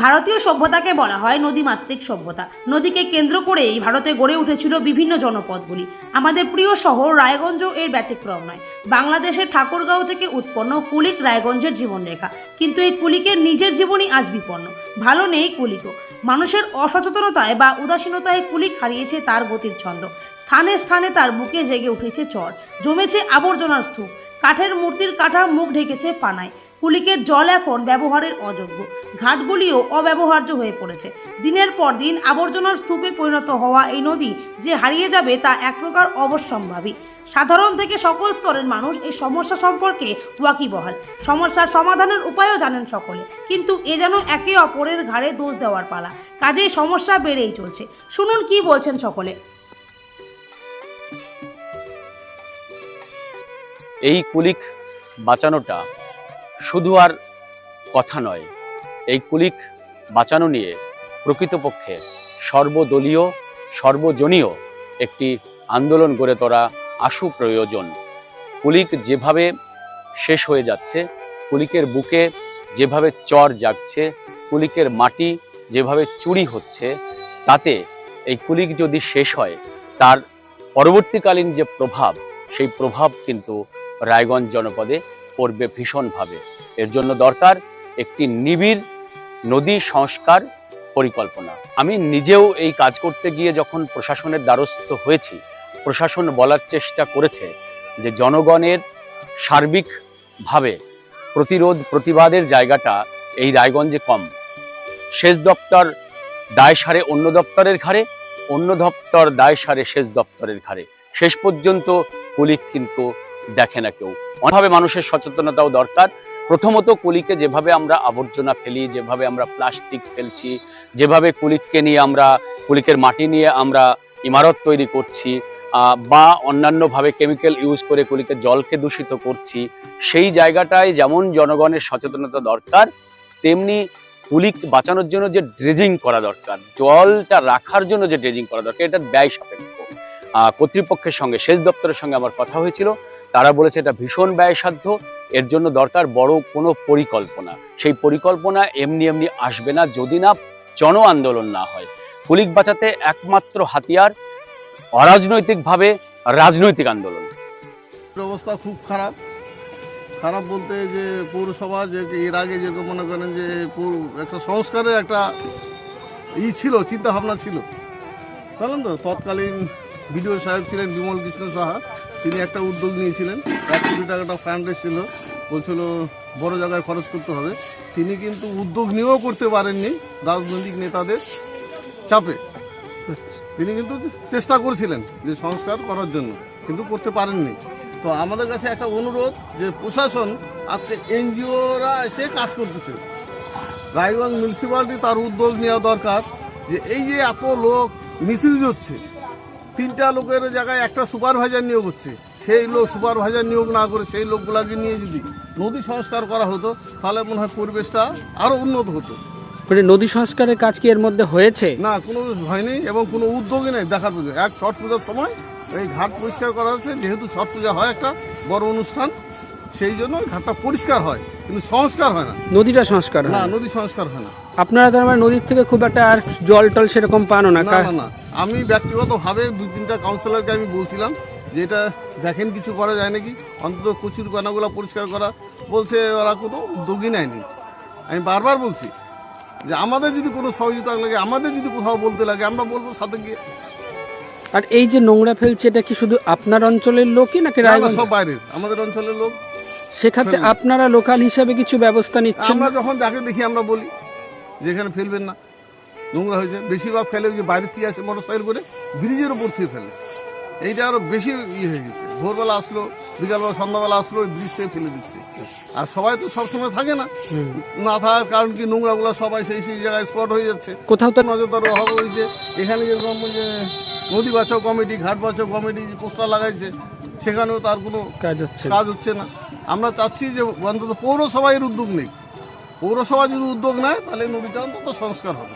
ভারতীয় সভ্যতাকে বলা হয় নদীমাতৃক সভ্যতা। নদীকে কেন্দ্র করেই ভারতে গড়ে উঠেছিল বিভিন্ন জনপদগুলি। আমাদের প্রিয় শহর রায়গঞ্জ এর ব্যতিক্রম নয়। বাংলাদেশের ঠাকুরগাঁও থেকে উৎপন্ন কুলিক রায়গঞ্জের জীবনরেখা। কিন্তু এই কুলিকের নিজের জীবনই আজ বিপন্ন। ভালো নেই কুলিকও। মানুষের অসচেতনতায় বা উদাসীনতায় কুলিক হারিয়েছে তার গতির ছন্দ। স্থানে স্থানে তার বুকে জেগে উঠেছে চর। জমেছে আবর্জনার স্তূপ। কাঠের মূর্তির কাঠা মুখ ঢেকেছে পানায়। কুলিকের জল এখন ব্যবহারের অযোগ্য। ঘাটগুলিও অব্যবহার্য হয়ে পড়েছে। দিনের পর দিন আবর্জনার স্তূপে পরিণত হওয়া এই নদী যে হারিয়ে যাবে তা এক প্রকার অবশ্যম্ভাবী। সাধারণ থেকে সকল স্তরের মানুষ এই সমস্যা সম্পর্কে ওয়াকিবহাল। সমস্যার সমাধানের উপায়ও জানেন সকলে। কিন্তু এ যেন একে অপরের ঘাড়ে দোষ দেওয়ার পালা। কাজেই সমস্যা বেড়েই চলছে। শুনুন কি বলছেন সকলে। এই কুলিক বাঁচানোটা শুধু আর কথা নয়, এই কুলিক বাঁচানো নিয়ে প্রকৃতপক্ষে সর্বদলীয়, সর্বজনীয় একটি আন্দোলন গড়ে তোলা আশু প্রয়োজন। কুলিক যেভাবে শেষ হয়ে যাচ্ছে, কুলিকের বুকে যেভাবে চর জাগছে, কুলিকের মাটি যেভাবে চুরি হচ্ছে, তাতে এই কুলিক যদি শেষ হয়, তার পরবর্তীকালীন যে প্রভাব, সেই প্রভাব কিন্তু রায়গঞ্জ জনপদে পড়বে ভীষণভাবে। এর জন্য দরকার একটি নিবিড় নদী সংস্কার পরিকল্পনা। আমি নিজেও এই কাজ করতে গিয়ে যখন প্রশাসনের দ্বারস্থ হয়েছি, প্রশাসন বলার চেষ্টা করেছে যে জনগণের সার্বিকভাবে প্রতিরোধ, প্রতিবাদের জায়গাটা এই রায়গঞ্জে কম। সেচ দপ্তর দায় সারে অন্য দপ্তরের ঘাড়ে, অন্য দপ্তর দায় সারে সেচ দপ্তরের ঘাড়ে। শেষ পর্যন্ত কুলিক কিন্তু দেখে না কেউ। অন্যভাবে মানুষের সচেতনতাও দরকার। প্রথমত কুলিকে যেভাবে আমরা আবর্জনা ফেলি, যেভাবে আমরা প্লাস্টিক ফেলছি, যেভাবে কুলিককে নিয়ে আমরা, কুলিকের মাটি নিয়ে আমরা ইমারত তৈরি করছি বা অন্যান্যভাবে কেমিক্যাল ইউজ করে কুলিকের জলকে দূষিত করছি, সেই জায়গাটায় যেমন জনগণের সচেতনতা দরকার, তেমনি কুলিক বাঁচানোর জন্য যে ড্রেজিং করা দরকার, জলটা রাখার জন্য যে ড্রেজিং করা দরকার, এটা ব্যয় সাপেক্ষ। কর্তৃপক্ষের সঙ্গে, সেচ দপ্তরের সঙ্গে আমার কথা হয়েছিল। তারা বলেছে এটা ভীষণ ব্যয়সাধ্য, এর জন্য দরকার বড় কোনো পরিকল্পনা। সেই পরিকল্পনা এমনি এমনি আসবে না যদি না জন আন্দোলন না হয়। কুলিক বাঁচাতে একমাত্র হাতিয়ার অরাজনৈতিকভাবে রাজনৈতিক আন্দোলন। অবস্থা খুব খারাপ। খারাপ বলতে যে পৌরসভা, যে এর আগে যেরকম মনে করেন যে একটা সংস্কারের একটা ই ছিল চিন্তা ভাবনা ছিল। জানেন তো, তৎকালীন বিডিও সাহেব ছিলেন বিমল কৃষ্ণ সাহা। তিনি একটা উদ্যোগ নিয়েছিলেন। এক কোটি টাকাটা ফান্ড ছিল বলছিল, বড় জায়গায় খরচ করতে হবে। তিনি কিন্তু উদ্যোগ নিয়েও করতে পারেননি রাজনৈতিক নেতাদের চাপে। তিনি কিন্তু চেষ্টা করেছিলেন যে সংস্কার করার জন্য, কিন্তু করতে পারেননি। তো আমাদের কাছে একটা অনুরোধ যে প্রশাসন, আজকে এনজিওরা এসে কাজ করতেছে। রায়গঞ্জ মিউনিসিপ্যালিটি তার উদ্যোগ নেওয়া দরকার যে এই যে এত লোক মিসইউজ হচ্ছে তিনটা লোকের জায়গায় একটা সুপারভাইজার নিয়োগ হচ্ছে। সেই লোক সুপারভাইজার নিয়োগ না করে সেই লোকগুলাকে নিয়ে যদি নদী সংস্কার করা হতো তাহলে মনে হয় পরিবেশটা আরও উন্নত হতো। মানে নদী সংস্কারের কাজ কি এর মধ্যে হয়েছে? না কোনো হয়নি এবং কোনো উদ্যোগই নেই দেখার পুজো এক ছট পূজার সময় এই ঘাট পরিষ্কার করা হয়েছে যেহেতু ছট পূজা হয় একটা বড় অনুষ্ঠান সেই জন্য ঘাটটা পরিষ্কার হয় কিন্তু সংস্কার হয় না। নদীটা সংস্কার না নদী সংস্কার হয় না। আপনারা তার মানে নদীর থেকে খুব একটা আর জল টল সেরকম পানো না না। আমি ব্যক্তিগতভাবে দুই তিনটা কাউন্সিলরকে আমি বলছিলাম যে এটা দেখেন কিছু করা যায় নাকি? অন্তত কচুর পানাগুলো পরিষ্কার করা। বলছে ওরা কোনো উদ্যোগই নেয়নি। আমি বারবার বলছি যে আমাদের যদি কোনো সহযোগিতা লাগে আমাদের যদি কোথাও বলতে লাগে আমরা বলব সাথে গিয়ে। আর এই যে নোংরা ফেলছে এটা কি শুধু আপনার অঞ্চলের লোকই নাকি রায়গঞ্জ? সব বাইরের আমাদের অঞ্চলের লোক। সেক্ষেত্রে আপনারা লোকাল হিসাবে কিছু ব্যবস্থা নিচ্ছেন? আমরা যখন দেখে দেখি আমরা বলি যে এখানে ফেলবেন না। নোংরা হয়েছে বেশিরভাগ ফেলে ওই যে বাইরের থেকে আসে মোটর সাইকেল করে ব্রিজের উপর থেকে ফেলে। এইটা আরও বেশি ইয়ে হয়ে গেছে। ভোরবেলা আসলো বিকালবেলা সন্ধ্যাবেলা আসলো ওই ব্রিজ থেকে ফেলে দিচ্ছে। আর সবাই তো সবসময় থাকে না। না থাকার কারণ কি নোংরাগুলো সবাই সেই সেই জায়গায় স্পট হয়ে যাচ্ছে। কোথাও তো নজরদার অভাব যে এখানে যেরকম যে নদী বাঁচাও কমিটি ঘাট বাঁচাও কমিটি যে পোস্টার লাগাইছে সেখানেও তার কোনো কাজ হচ্ছে কাজ হচ্ছে না। আমরা চাচ্ছি যে অন্তত পৌরসভা এর উদ্যোগ নেই। পৌরসভা যদি উদ্যোগ নেয় তাহলে নদীটা অন্তত সংস্কার হবে।